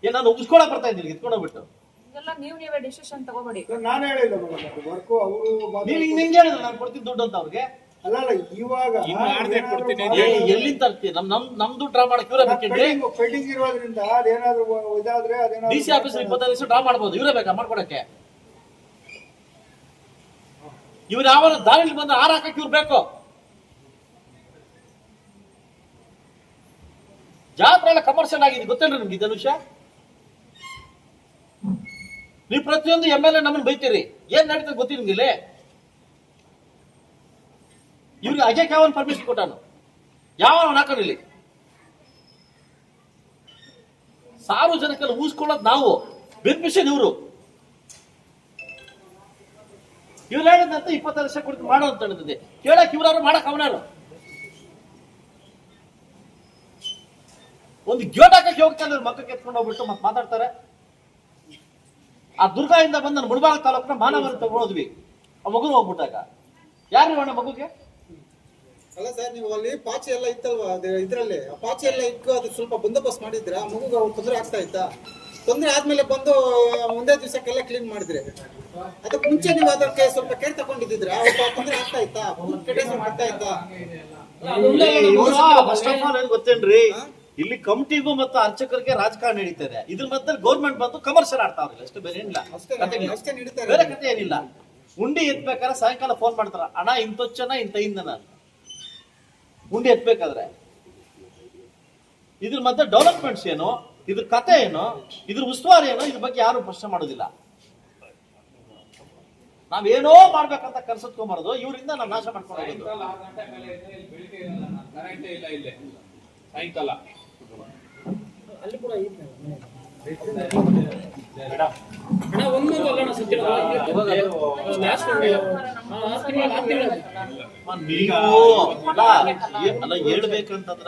ಏನ್ ನಾನು ಉಗಿಸ್ಕೊಳಕ್ ಬರ್ತಾ ಇದ್ದೀನಿ ಎತ್ಕೊಂಡೋಗ್ಬಿಟ್ಟು ಇದೆಲ್ಲ ನೀವು ನೀವೇ ಡಿಸಿಷನ್ ತಗೋಬೇಡಿ. ನಾನು ಹೇಳಿಲ್ಲ ಮೇಡಮ್ ವರ್ಕು ಅವರು ನೀವ್ ಹಿಂಗ್ ನಿಂಗೆ ಹೇಳಿದ್ರೆ ನಾನು ಕೊಡ್ತೀನಿ ದುಡ್ಡು ಅಂತ ಅವ್ರಿಗೆ. ಅಲ್ಲ ಅಲ್ಲ ಇವಾಗ ಇನ್ನು ಆಡ್ದೆ ಕೊಡ್ತೀನಿ ಏ, ಎಲ್ಲಿಂದ ತರ್ತೀನಿ ನಮ್ ನಮ್ ನಮ್ ದುಡ್ಡು ಡ್ರಾ ಮಾಡಕ್ ಇವರೇ ಬೇಕೇನ್ರಿ ಪೆಂಡಿಂಗ್ ಇರೋದ್ರಿಂದ ಅದೇನಾದ್ರು ಇದಾದ್ರೆ ಡಿ ಸಿ ಆಫೀಸ್ ಇಪ್ಪತ್ತೈದು ದಿವಸ ಡ್ರಾ ಮಾಡ್ಬೋದು ಇವರೇ ಬೇಕಾ ಮಾಡ್ಕೊಡಕ್ಕೆ ಇವ್ರು ಯಾವ ದಾರಿಲಿ ಬಂದ್ರೆ ಹಾರ ಹಾಕಕ್ಕೆ ಇವ್ರು ಬೇಕು? ಜಾತ್ರೆ ಎಲ್ಲ ಕಮರ್ಷಿಯಲ್ ಆಗಿದೆ ಗೊತ್ತೇನ್ರಿ ನಿಮ್ಗೆ ಇದನ್ನ ವಿಷಯ ನೀವು ಪ್ರತಿಯೊಂದು ಎಂ ಎಲ್ ಎ ನಮ್ಮನ್ನು ಬೈತೀರಿ. ಏನ್ ನಡೀತದೆ ಗೊತ್ತಿ ನಿಮ್ಗೆ ಇಲ್ಲಿ? ಇವ್ರಿಗೆ ಅಜಯ್ ಕಾವನ್ ಪರ್ಮಿಷನ್ ಕೊಟ್ಟಾನು. ಯಾವ ಇಲ್ಲಿ? ಸಾರ್ವಜನಿಕರು ನಾವು. ಬೆನಿಫಿಷನ್ ಇವರು. ಇವ್ರು ಹೇಳಿದಂತ ಇಪ್ಪತ್ತೈದು ಲಕ್ಷ ಕೊಡ್ತೀವಿ ಮಾಡೋ ಅಂತ ಕೇಳಕ್ ಇವ್ರಾರು ಮಾಡಕ್ ಅವನಾರು ಒಂದು ಗೇಟ್ ಹಾಕಕ್ಕೆ ಹೋಗ್ತಾರೆ ಮಕ್ಕಳು ಕೆತ್ಕೊಂಡು ಹೋಗ್ಬಿಟ್ಟು ಮತ್ತೆ ಮಾತಾಡ್ತಾರೆ. ಆ ದುರ್ಗಾದಿಂದ ಬಂದ ನಾನು ಮುಳಬಾಗ ತಾಲೂಕಿನ ಮಾನವರ ತಗೊಳೋದ್ವಿ ಆ ಮಗು ಹೋಗ್ಬಿಟ್ಟಾಗ. ಯಾರು ಅಣ್ಣ ಮಗುಗೆ? ಅಲ್ಲ ಸರ್ ನೀವು ಅಲ್ಲಿ ಪಾಚಿ ಎಲ್ಲ ಇತ್ತಲ್ವಾ? ಇದ್ರಲ್ಲಿ. ಆ ಪಾಚಿ ಎಲ್ಲ ಇಟ್ಟು ಅದು ಸ್ವಲ್ಪ ಬಂದೋಬಸ್ತ್ ಮಾಡಿದ್ರೆ ಆ ಮಗುಗೆ ತೊಂದರೆ ಆಗ್ತಾ ಇತ್ತಾ? ತೊಂದರೆ ಆದ್ಮೇಲೆ ಬಂದು ಒಂದೇ ದಿವಸಕ್ಕೆಲ್ಲ ಕ್ಲೀನ್ ಮಾಡಿದ್ರೆ? ಅದಕ್ಕೆ ಮುಂಚೆ ನೀವು ಅದಕ್ಕೆ ಸ್ವಲ್ಪ ಕೇರ್ ತಗೊಂಡಿದ್ರೆ ತೊಂದರೆ ಆಗ್ತಾ ಇತ್ತಾ? ಕಡೆ ಆಗ್ತಾ ಇತ್ತಾ? ಫಸ್ಟ್ ಆಫ್ ಆಲ್ ಗೊತ್ತೇನ್ರಿ? ಇಲ್ಲಿ ಕಮಿಟಿಗೂ ಮತ್ತು ಅರ್ಚಕರಿಗೆ ರಾಜಕಾರಣ ನಡೀತಾರೆ ಇದ್ರ ಮಧ್ಯೆ ಗೌರ್ಮೆಂಟ್ ಬಂದು ಕಮರ್ಷಿಯಲ್ ಆಡ್ತಾವ್ರಿಲ್ಲ ಅಷ್ಟು ಬೇರೆ ಏನಿಲ್ಲ. ಇಲ್ಲ. ಬೇರೆ. ಕತೆ ಏನಿಲ್ಲ. ಉಂಡಿ ಎತ್ಬೇಕಾದ್ರೆ ಸಾಯಂಕಾಲ ಫೋನ್ ಮಾಡ್ತಾರ. ಅಣ್ಣ ಇಂತೊಚ್ಚನ ಇಂತ ಇಂದನ ಅಂತ. ಉಂಡಿ ಎತ್ಬೇಕಾದ್ರೆ. ಇದ್ರ ಮಧ್ಯೆ ಡೆವಲಪ್ಮೆಂಟ್ಸ್ ಏನು? ಇದ್ರ ಕತೆ ಏನು? ಇದ್ರ ಉಸ್ತುವಾರಿ ಏನು? ಇದ್ರ ಬಗ್ಗೆ ಯಾರು ಪ್ರಶ್ನೆ ಮಾಡೋದಿಲ್ಲ. ನಾವೇನೋ ಮಾಡ್ಬೇಕಂತ ಕನ್ಸತ್ಕೊಂಬಾರದು ಇವರಿಂದ ನಾವು ನಾಶ ಮಾಡ್ಕೊಂಡು ಸಾಯಂಕಾಲ. ಅಲ್ಲಿ ಕೂಡ ಐತೆ ಅಣ್ಣ ಒಂದು ಸತ್ಯ. ಲಾಸ್ಟ್ ಅಲ್ಲ ಹೇಳ್ಬೇಕಂತಂದ್ರ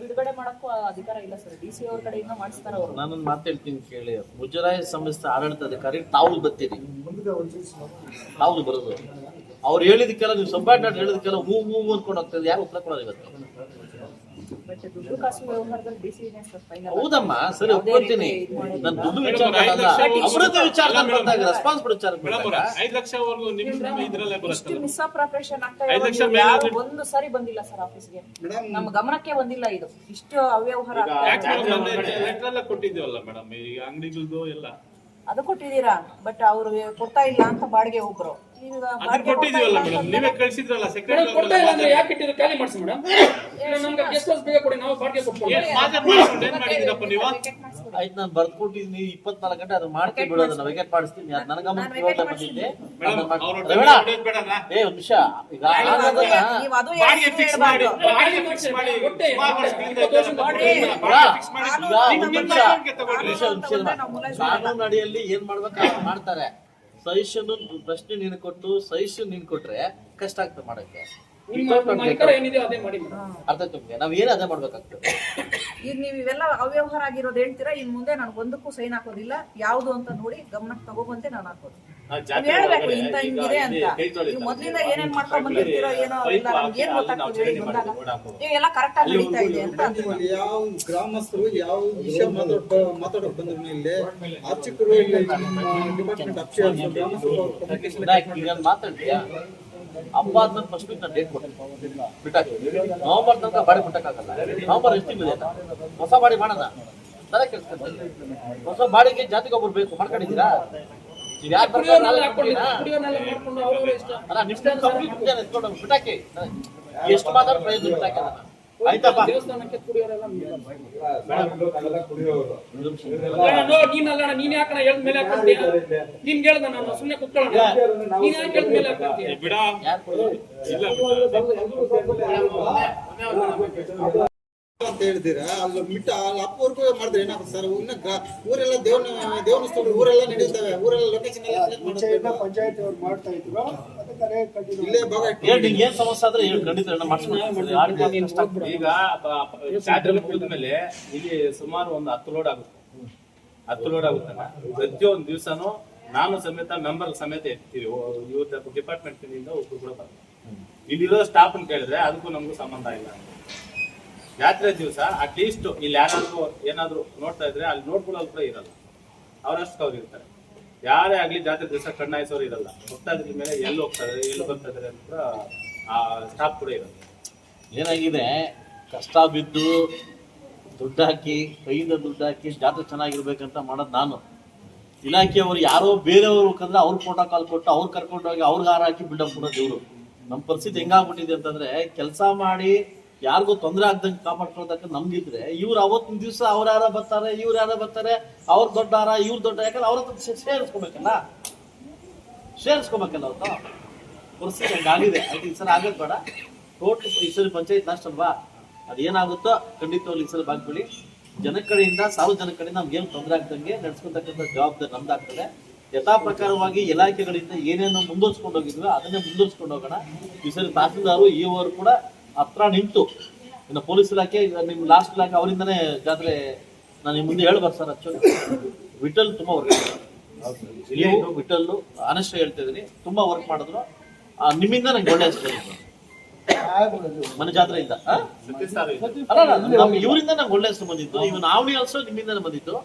ಬಿಡುಗಡೆ ಮಾಡಕ್ಕೂ ಅಧಿಕಾರ ಇಲ್ಲ ಸರ್. ಡಿ ಸಿ ಅವ್ರ ಕಡೆಯಿಂದ ಮಾಡಿಸ್ತಾರ ಅವರು. ನಾನೊಂದು ಮಾತೇಳ್ತೀನಿ ಕೇಳಿ. ಮುಜರಾಯಿ ಸಂಸ್ಥೆ ಆಡಳಿತಾಧಿಕಾರಿ ತಾವು ಬರ್ತೀರಿ. ತಾವು ಬರೋದು. ಅವ್ರು ಹೇಳಿದಕ್ಕೆಲ್ಲ ನೀವು ಸಂಭಾಷಣೆ ಹೇಳಿದಕ್ಕೆಲ್ಲ ಹೂ ಹೂ ಅನ್ಕೊಂಡು ಹೋಗ್ತದೆ ಯಾರು ಉತ್ತರ ಕೊಡೋದು ಇವತ್ತು? ಹೌದಮ್ಮ ಸರಿ ಒಪ್ಕೊಳ್ತೀನಿ ನಾನು ದುಡ್ಡು ವಿಚಾರ ಅಭಿವೃದ್ಧಿ ವಿಚಾರ ಬಂದಾಗ ರೆಸ್ಪಾನ್ಸಿಬಲ್ ವಿಚಾರ ಐದ್ ಲಕ್ಷವರೆಗೂ ನಿಮ್ ಇದ್ರಲ್ಲೇ ಬರುತ್ತೆ. ಮಿಸ್ಅಪ್ರಾಪ್ರೇಷನ್ ಆಗ್ತಾ ಐದು ಲಕ್ಷ ಮೇಲೆ ಒಂದು ಸಾರಿ ಬಂದಿಲ್ಲ ಸರ್ ಆಫೀಸ್ಗೆ. ನಮ್ ನಮ್ಮ ಗಮನಕ್ಕೆ ಬಂದಿಲ್ಲ ಇದು. ಇಷ್ಟು ಅವ್ಯವಹಾರ ಲೆಟರ್ ಎಲ್ಲ ಕೊಟ್ಟಿದ್ದೀವಲ್ಲ ಮೇಡಮ್ ಈ ಅಂಗಡಿಗಳದ್ದು ಎಲ್ಲ. ಅದು ಕೊಟ್ಟಿದ್ದೀರಾ? ಬಟ್ ಅವ್ರು ಕೊಡ್ತಾ ಇಲ್ಲ ಅಂತ ಬಾಡಿಗೆ ಒಬ್ರು. ಅದನ್ನ ಬಾಡಿಗೆ ಕೊಡ್ತಾ ಕೊಟ್ಟಿದೀವಲ್ಲ ಮೇಡಮ್ ನೀವೇ ಕಳ್ಸಿದ್ರಲ್ಲ ಮೇಡಮ್ ಕೊಡ್ತಾ ಇಲ್ಲ ಅಂದ್ರೆ ಯಾಕೆ ಇಟ್ಟಿದ್ರು ಖಾಲಿ ಮಾಡಿಸಿ ಮೇಡಮ್ ನಮ್ಗೆ ಗೆಸ್ಟ್ ಹೌಸ್ ಬೇಗ ಕೊಡಿ ನಾವು ಬಾಡಿಗೆ ಕೊಟ್ಕೊಳ್ಳಿ ಮಾಜರ್ ಮಾಡ್ಕೊಂಡು ಏನ್ ನೀವು? ಟಿಕೆಟ್ ಮಾಡಿಸ್ಕೊಡಿ. ಆಯ್ತು ನಾನು ಬರ್ದ್ಕೊಟ್ಟಿದ್ದೀನಿ. ಇಪ್ಪತ್ನಾಲ್ಕು ಗಂಟೆ ಅದು ಮಾಡ್ತೀನಿ ಬಿಡೋದು ನಾನು ವೆಕೆಟ್ ಮಾಡಿಸ್ತೀನಿ. ನನ್ನ ಗಮನಕ್ಕೆ ಇವಾಗ ಬಂದಿದ್ದೆ. ಏ ಒಂದ್ ನಿಮಿಷ. ಈಗ ಬಾಡಿಗೆ ಫಿಕ್ಸ್ ಮಾಡಿ. ಬಾಡಿಗೆ ಫಿಕ್ಸ್ ಮಾಡಿ ಒಟ್ಟೆ. ಕಾನೂನು ಅಡಿಯಲ್ಲಿ ಏನ್ ಮಾಡ್ಬೇಕು ಮಾಡ್ತಾರೆ. ಸಜೆಷನ್ ಪ್ರಶ್ನೆ ನೀನು ಕೊಟ್ಟು ಸಜೆಷನ್ ನೀನ್ ಕೊಟ್ರೆ ಕಷ್ಟ ಆಗ್ತದೆ ಮಾಡಕ್ಕೆ. ಅರ್ಥ ನಿಮ್ಗೆ? ನಾವ್ ಏನ್ ಅದೇ ಮಾಡ್ಬೇಕಾಗ್ತದೆ? ಈಗ ನೀವು ಇವೆಲ್ಲ ಅವ್ಯವಹಾರ ಆಗಿರೋದು ಹೇಳ್ತೀರಾ? ಇನ್ ಮುಂದೆ ನಾನು ಒಂದಕ್ಕೂ ಸೈನ್ ಹಾಕೋದಿಲ್ಲ. ಯಾವ್ದು ಅಂತ ನೋಡಿ ಗಮನಕ್ಕೆ ತಗೋಬಂತೆ ನಾನು ಹಾಕೋದು. ಹೇಳ್ಬೇಕು ಇಂತ ಹಿಂಗಿದೆ ಅಂತ. ನೀವು ಮೊದ್ಲಿಂದ ಏನೇನ್ ಮಾಡ್ಕೊಂಡ್ ಬಂದಿರ್ತೀರೋ ಏನೋ ಇಲ್ಲ ನಮ್ಗೆ ಏನ್ ಗೊತ್ತಾಗ್ತದೆ ಬಂದಾಗ. ನೀವು ಎಲ್ಲ ಕರೆಕ್ಟ್ ಆಗಿ ನಡೀತಾ ಇದೆ ಅಂತ. ಅಂದ್ಕೊಂಡು. ಯಾವ ಗ್ರಾಮಸ್ಥರು ಯಾವ ವಿಷಯ ಮಾತಾಡ ಮಾತಾಡೋಕ್ ಬಂದ್ರು ಇಲ್ಲಿ ಅರ್ಚಕರು ಇಲ್ಲಿ ಡಿಪಾರ್ಟ್ಮೆಂಟ್ ಅಫಿಷಿಯಲ್ಸ್ ಗ್ರಾಮಸ್ಥರು ಮಾತಾಡ್ತೀಯಾ? ಹಬ್ಬ ಆದ್ಮೇಲೆ ಫಸ್ಟ್ ವೀಕ್ ನಾನು ಡೇಟ್ ಕೊಡ್ತೀನಿ. ಬಿಟ್ಟಾಕಿ. ನವಂಬರ್ ತನಕ ಬಾಡಿ ಮುಟ್ಟಕ್ಕಾಗಲ್ಲ. ನವಂಬರ್ ಎಷ್ಟು ಇದೆ ಹೊಸ ಬಾಡಿ ಮಾಡೋಣ ತಲೆ ಕೆಲ್ಸ ಹೊಸ ಬಾಡಿಗೆ ಜಾತಿಗೆ ಒಬ್ಬರು ಬೇಕು. ಮಾಡ್ಕೊಂಡಿದ್ದೀರಾ? ಎಷ್ಟು ಪ್ರಯೋಜನ ಬಿಟ್ಟಾಕಿ ಆಯ್ತಪ್ಪ. ದೇವಸ್ಥಾನಕ್ಕೆ ಕುಡಿಯೋರೆಲ್ಲ ನಾವೆಲ್ಲ ಕುಡಿಯೋರು ಅಲ್ಲ ನೋ ನೀನ್ ಅಲ್ಲ ನೀನ್ ಯಾಕಣ ಹೇಳ್ದ ಮೇಲೆ ಹಾಕೊಂತೀಯ? ನೀನ್ ಹೇಳ್ದ ನಾನು ಸುಮ್ಮನೆ ಕುತ್ಕೊಳ್ಳೋಣ. ನೀನ್ ಯಾಕೆ ಹೇಳ್ದ ಮೇಲೆ ಬಿಡ. ಅಂತ ಹೇಳಿದಿರಾ ಅಲ್ಲಿ ಮಿಟ್ಟ ಅಲ್ಲಿ ಅಪ್ಪವರೆಗೂ ಮಾಡಿದ್ರೆ ಏನಾಗುತ್ತೆ ಸರ್? ಇನ್ನ ಊರೆಲ್ಲ ದೇವನ ದೇವಸ್ಥಾನ ಊರೆಲ್ಲ ನಡೀತವೆ ಊರೆಲ್ಲ ಲೊಕೇಶನ್ ಎಲ್ಲ ಪಂಚಾಯತ್ ಅವ್ರು ಮಾಡ್ತಾ ಇದ್ರು. ಅದಕ್ಕೆ ಕಂಟಿನ್ಯೂ ಇಲ್ಲೇ ಭಾಗ ಇಟ್ಟು ಹೇಳಿ ನಿಂಗೆ ಏನ್ ಸಮಸ್ಯೆ ಆದ್ರೆ ಹೇಳಿ ಖಂಡಿತ. ಈಗ ಜಾತ್ರೆ ಮುಗಿದ ಮೇಲೆ ಇಲ್ಲಿ ಸುಮಾರು ಒಂದು ಹತ್ತು ಲೋಡ್ ಆಗುತ್ತೆ. ಹತ್ತು ಲೋಡ್ ಆಗುತ್ತಲ್ಲ? ಪ್ರತಿಯೊಂದು ದಿವಸನೂ ನಾನು ಸಮೇತ ಮೆಂಬರ್ ಸಮೇತ ಇರ್ತೀವಿ. ಇವತ್ತು ಡಿಪಾರ್ಟ್ಮೆಂಟ್ ಒಬ್ರು ಕೂಡ ಬರ್ತಾರೆ. ಇಲ್ಲಿರೋ ಸ್ಟಾಫ್ ಕೇಳಿದ್ರೆ ಅದಕ್ಕೂ ನಮ್ಗೂ ಸಂಬಂಧ ಇಲ್ಲ. ಜಾತ್ರೆ ದಿವಸ ಅಟ್ಲೀಸ್ಟ್ ಇಲ್ಲಿ ಯಾರಾದ್ರೂ ಏನಾದ್ರು ನೋಡ್ತಾ ಇದ್ರೆ ಅಲ್ಲಿ ನೋಡ್ಕೊಳ್ಳೋದು ಕೂಡ ಇರಲ್ಲ. ಅವರಷ್ಟು ಅವ್ರು ಇರ್ತಾರೆ. ಯಾರೇ ಆಗಲಿ ಜಾತ್ರೆ ದಿವಸ ಕಣ್ಣಾಯಿಸೋರು ಇರಲ್ಲ. ಹೋಗ್ತಾ ಇದ್ರ ಮೇಲೆ ಎಲ್ಲಿ ಹೋಗ್ತಾ ಇದ್ರೆ, ಎಲ್ಲಿ ಬರ್ತಾ ಇದಾರೆ ಅಂತ ಆ ಸ್ಟಾಪ್ ಕೂಡ ಇರಲ್ಲ. ಏನಾಗಿದೆ? ಕಷ್ಟ ಬಿದ್ದು ದುಡ್ಡು ಹಾಕಿ, ಕೈಯಿಂದ ದುಡ್ಡು ಹಾಕಿ ಜಾತ್ರೆ ಚೆನ್ನಾಗಿರ್ಬೇಕಂತ ಮಾಡೋದು ನಾನು. ಇಲಾಖೆಯವರು ಯಾರೋ ಬೇರೆಯವರು ಕಂದ್ರೆ ಅವ್ರ ಪ್ರೋಟೋಕಾಲ್ ಕೊಟ್ಟು ಅವ್ರು ಕರ್ಕೊಂಡೋಗಿ ಅವ್ರಿಗೆ ಹಾರ ಹಾಕಿ ಬಿಲ್ಡಪ್ ಕೊಡೋದು ಇವರು. ನಮ್ಮ ಪರಿಸ್ಥಿತಿ ಹೆಂಗಾಗ್ಬಿಟ್ಟಿದೆ ಅಂತಂದ್ರೆ ಕೆಲಸ ಮಾಡಿ ಯಾರಿಗೂ ತೊಂದರೆ ಆಗ್ದಂಗೆ ಕಾಪಾಡ್ಕೊಳ್ತಕ್ಕ ನಮ್ಗಿದ್ರೆ, ಇವ್ರು ಅವತ್ತಿನ ದಿವಸ ಅವ್ರ ಯಾರ ಬರ್ತಾರೆ, ಇವ್ರು ಯಾರ ಬರ್ತಾರೆ, ಅವ್ರ ದೊಡ್ಡ ಹಾರ, ಇವ್ರ ದೊಡ್ಡ, ಯಾಕಂದ್ರೆ ಅವ್ರ ಹತ್ರ ಸೇರಿಸ್ಕೋಬೇಕಲ್ಲ? ಸೇರಿಸ್ಕೋಬೇಕಲ್ಲ ಅವತ್ತು ಪರಿಸ್ಥಿತಿ ಹಂಗಾಗಿದೆ ಅದಕ್ಕೆ ಈ ಸಲ ಆಗೋದು ಬೇಡ. ಟೋಟಲ್ ಈ ಸಲ ಪಂಚಾಯತ್ ಲಾಸ್ಟ್ ಅಲ್ವಾ? ಅದೇನಾಗುತ್ತೋ ಖಂಡಿತವಾಗಿ ಈ ಸಲ ಬಾಗ್ಬಿಡಿ. ಜನ ಕಡೆಯಿಂದ ಸಾರ್ವಜನಿಕ ಕಡೆಯಿಂದ ನಮ್ಗೆ ಏನು ತೊಂದರೆ ಆಗ್ದಂಗೆ ನಡೆಸ್ಕೊತಕ್ಕಂಥ ಜವಾಬ್ದಾರಿ ನಮ್ದಾಗ್ತದೆ. ಯಥಾ ಪ್ರಕಾರವಾಗಿ ಇಲಾಖೆಗಳಿಂದ ಏನೇನು ಮುಂದುವರ್ಸ್ಕೊಂಡು ಹೋಗಿದ್ವಿ ಅದನ್ನೇ ಮುಂದುವರ್ಸ್ಕೊಂಡು ಹೋಗೋಣ. ಈ ಸರಿ ತಹಸೀಲ್ದಾರು ಈವರು ಕೂಡ ಹತ್ರ ನಿಂತು. ಇನ್ನು ಪೊಲೀಸ್ ಇಲಾಖೆ ಈಗ ನಿಮ್ ಲಾಸ್ಟ್ ಇಲಾಖೆ ಅವರಿಂದನೇ ಜಾತ್ರೆ ನಾನು ನಿಮ್ಮ ಮುಂದೆ ಹೇಳ್ಬಾರ್ದು ಸರ್ ಆಕ್ಚುಲಿ ವಿಠಲ್ ತುಂಬಾ ವರ್ಕ್ ನೀವು ವಿಠಲ್ ಆನೆಸ್ಟ್ ಹೇಳ್ತಾ ಇದೀನಿ ತುಂಬಾ ವರ್ಕ್ ಮಾಡಿದ್ರು. ನಿಮ್ಮಿಂದ ನಂಗೆ ಒಳ್ಳೆ ಬಂತು. ಮನೆ ಜಾತ್ರೆಯಿಂದ ಇಂದ ಇವರಿಂದ ನಂಗೆ ಒಳ್ಳೆ ಹೆಸರು ಬಂದಿತ್ತು ಇವ್ ನಾವಣಿ ಅಲ್ಸೋ ನಿಮ್ಮಿಂದ ಬಂದಿತ್ತು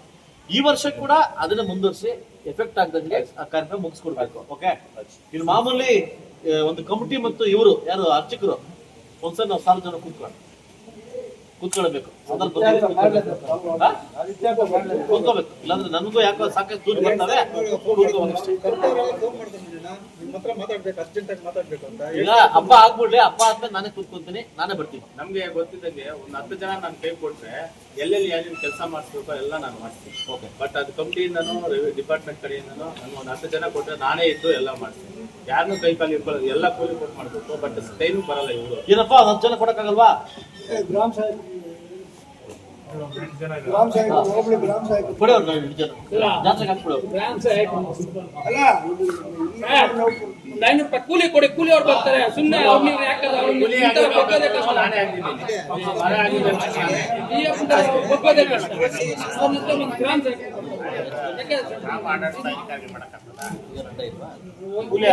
ಈ ವರ್ಷ ಕೂಡ ಅದನ್ನ ಮುಂದುವರಿಸಿ ಎಫೆಕ್ಟ್ ಆಗದಂಗೆ ಆ ಕಾರ್ಯಕ್ರಮ ಮುಗಿಸ್ಕೊಡ್ಬೇಕು. ಓಕೆ ಇನ್ನು ಮಾಮೂಲಿ ಒಂದು ಕಮಿಟಿ ಮತ್ತು ಇವರು ಯಾರು ಅರ್ಚಕರು ಒಂದ್ಸಲ ನಾವು ಸಾಲ ಜನ ಕೂತ್ಕೊಂಡು ಕೂತ್ಕೊಳ್ಬೇಕು. ಕೂತ್ಕೋಬೇಕು ಇಲ್ಲಾಂದ್ರೆ ನನಗೂ ಯಾಕೋ ಸಾಕಷ್ಟು ದೂರ ಬರ್ತವೆ ಇಲ್ಲ ಈಗ ಹಬ್ಬ ಆಗ್ಬಿಡ್ಲಿ ಹಬ್ಬ ಆದ್ಮೇಲೆ ನಾನೇ ಕೂತ್ಕೊಂತೀನಿ ನಾನೇ ಬರ್ತೀನಿ. ನಮ್ಗೆ ಗೊತ್ತಿದ್ದಂಗೆ ಒಂದ್ ಹತ್ತು ಜನ ನಾನು ಕೈ ಕೊಟ್ರೆ ಎಲ್ಲೆಲ್ಲಿ ಯಾರಿನ ಕೆಲಸ ಮಾಡಿಸ್ಬೇಕು ಎಲ್ಲ ನಾನು ಮಾಡ್ತೀನಿ. ಓಕೆ ಬಟ್ ಅದು ಕಂಪ್ನಿಯಿಂದನೂ ಡಿಪಾರ್ಟ್ಮೆಂಟ್ ಕಡೆಯಿಂದನೂ ನಾನು ಒಂದು ಹತ್ತು ಜನ ಕೊಟ್ರೆ ನಾನೇ ಇದ್ದು ಎಲ್ಲ ಮಾಡ್ತೀನಿ. ಯಾರನ್ನೂ ಕೈ ಕಾಲು ಇಟ್ಕೊಳ್ಳೋದು ಎಲ್ಲ ಕೂಲಿ ಕೊಟ್ಟು ಮಾಡ್ಬೇಕು. ಬಟ್ ಟೈಮ್ ಬರಲ್ಲ ಇವರು. ಏನಪ್ಪ ಒಂದ್ ಹತ್ತು ಜನ ಕೊಡಕ್ಕಾಗಲ್ವಾ? ಗ್ರಾಮ ಸಾಹೇಬ್ ಗ್ರಾಮ ಸಾಹೇಬ್ ಹೋಗ್ಲಿ ಗ್ರಾಮ ಸಾಹೇಬ್. ಕೊಡಿ ಅವ್ರು ಎರಡು ಜನ ಜಾತ್ರೆಗೆ ಹಾಕ್ಬಿಡು ಅಲ್ಲ ಇದು- ಕೂಲಿ ಕೊಡಿ ಕೂಲಿ ಅವ್ರು ಬರ್ತಾರೆ. ಸುಮ್ಮನೆ ಅವ್ರಿಗೆ ಯಾಕಂದ್ರೆ ಅವ್ರಿಗೆ ಕೂಲಿ ಇಂಥ ಕಷ್ಟ. ನಾನೇ ನಾನೇ. ಈ ಬಗ್ಗದೆ ಕಷ್ಟ. ಗ್ರಾಮ ಸಾಹೇಬ್ ಯಾಕೆ ನಾವು ಆಡಳಿತಾಧಿಕಾರಿ ಮಾಡಕ್ಕಾಗ್ತದ ಕೂಲಿ